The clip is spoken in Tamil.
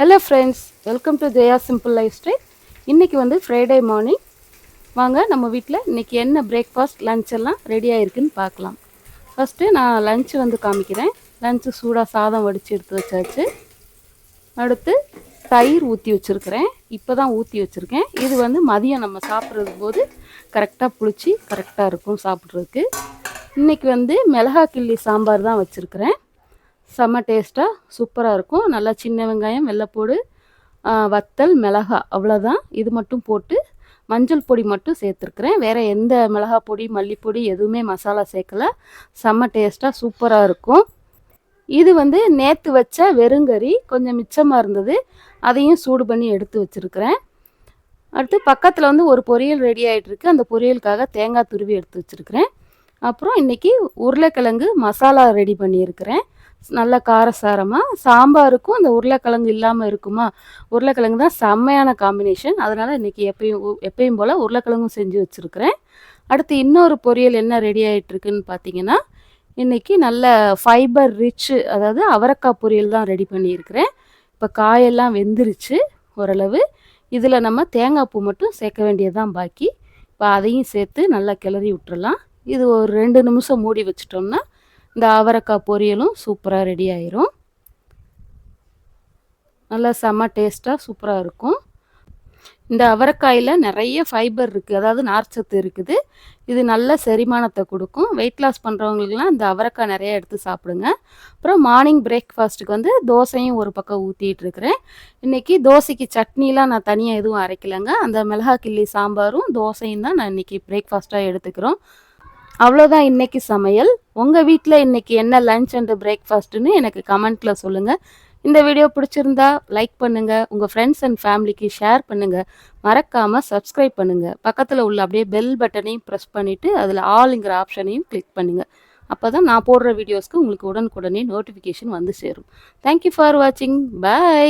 Hello friends welcome to Jaya simple life style இன்றைக்கி வந்து ஃப்ரைடே மார்னிங் வாங்க நம்ம வீட்டில் இன்றைக்கி என்ன பிரேக்ஃபாஸ்ட் லஞ்ச் எல்லாம் ரெடி ஆகிருக்குன்னு பார்க்கலாம். ஃபஸ்ட்டு நான் லஞ்சு வந்து காமிக்கிறேன். லஞ்சு சூடாக சாதம் வடித்து எடுத்து வச்சாச்சு. அடுத்து தயிர் ஊற்றி வச்சுருக்கிறேன். இப்போ தான் ஊற்றி வச்சுருக்கேன். இது வந்து மதியம் நம்ம சாப்பிட்றது போது கரெக்டாக புளிச்சு கரெக்டாக இருக்கும் சாப்பிட்றதுக்கு. இன்றைக்கி வந்து மிளகா கிள்ளி சாம்பார் தான் வச்சுருக்கிறேன். செம்ம டேஸ்ட்டாக சூப்பராக இருக்கும். நல்லா சின்ன வெங்காயம் வெள்ளைப்பூடு வத்தல் மிளகா அவ்வளோதான் இது மட்டும் போட்டு மஞ்சள் பொடி மட்டும் சேர்த்துருக்குறேன். வேறு எந்த மிளகா பொடி மல்லிப்பொடி எதுவுமே மசாலா சேர்க்கல. செம்ம டேஸ்ட்டாக சூப்பராக இருக்கும். இது வந்து நேற்று வச்ச வெறுங்கறி கொஞ்சம் மிச்சமாக இருந்தது. அதையும் சூடு பண்ணி எடுத்து வச்சுருக்கிறேன். அடுத்து பக்கத்தில் வந்து ஒரு பொரியல் ரெடி ஆகிட்டுருக்கு அந்த பொரியலுக்காக தேங்காய் துருவி எடுத்து வச்சுருக்கிறேன். அப்புறம் இன்றைக்கி உருளைக்கிழங்கு மசாலா ரெடி பண்ணியிருக்கிறேன். நல்ல காரசாரமாக சாம்பாருக்கும் அந்த உருளைக்கிழங்கு இல்லாமல் இருக்குமா? உருளைக்கிழங்கு தான் செம்மையான காம்பினேஷன் அதனால் இன்றைக்கி எப்பயும் உ- எப்பயும் போல் உருளைக்கிழங்கும் செஞ்சு வச்சுருக்கிறேன். அடுத்து இன்னொரு பொரியல் என்ன ரெடி ஆகிட்டுருக்குன்னு பார்த்தீங்கன்னா இன்றைக்கி நல்ல ஃபைபர் ரிச்சு அதாவது அவரைக்காய் பொரியல் தான் ரெடி பண்ணியிருக்கிறேன். இப்போ காயெல்லாம் வெந்துருச்சு ஓரளவு. இதில் நம்ம தேங்காய் பூ மட்டும் சேர்க்க வேண்டியதுதான் பாக்கி. இப்போ அதையும் சேர்த்து நல்லா கிளறி விட்டுறலாம். இது ஒரு ரெண்டு நிமிஷம் மூடி வச்சிட்டோம்னா இந்த அவரைக்காய் பொரியலும் சூப்பராக ரெடி ஆயிரும். நல்லா செம்ம டேஸ்ட்டாக சூப்பராக இருக்கும். இந்த அவரைக்காயில் நிறைய ஃபைபர் இருக்குது அதாவது நார்ச்சத்து இருக்குது. இது நல்ல செரிமானத்தை கொடுக்கும். வெயிட் லாஸ் பண்ணுறவங்களுக்குலாம் இந்த அவரைக்காய் நிறைய எடுத்து சாப்பிடுங்க. அப்புறம் மார்னிங் பிரேக்ஃபாஸ்ட்டுக்கு வந்து தோசையும் ஒரு பக்கம் ஊற்றிட்டுருக்குறேன் இன்றைக்கி தோசைக்கு சட்னிலாம் நான் தனியாக எதுவும் அரைக்கலைங்க. அந்த மிளகா கிள்ளி சாம்பாரும் தோசையும் தான் நான் இன்றைக்கி பிரேக்ஃபாஸ்ட்டாக எடுத்துக்கிறோம். அவ்வளோதான் இன்னைக்கு சமையல். உங்கள் வீட்டில் இன்னைக்கு என்ன லஞ்ச் அண்ட் பிரேக்ஃபாஸ்ட்டுன்னு எனக்கு கமெண்ட்டில் சொல்லுங்கள் இந்த வீடியோ பிடிச்சிருந்தா லைக் பண்ணுங்கள் உங்கள் ஃப்ரெண்ட்ஸ் அண்ட் ஃபேமிலிக்கு ஷேர் பண்ணுங்கள் மறக்காமல் சப்ஸ்கிரைப் பண்ணுங்கள் பக்கத்தில் உள்ள அப்படியே பெல் பட்டனையும் ப்ரெஸ் பண்ணிவிட்டு அதில் ஆளுங்கிற ஆப்ஷனையும் கிளிக் பண்ணுங்கள் அப்போ தான் நான் போடுற வீடியோஸ்க்கு உங்களுக்கு உடனுக்குடனே நோட்டிஃபிகேஷன் வந்து சேரும். தேங்க்யூ ஃபார் வாட்சிங் பை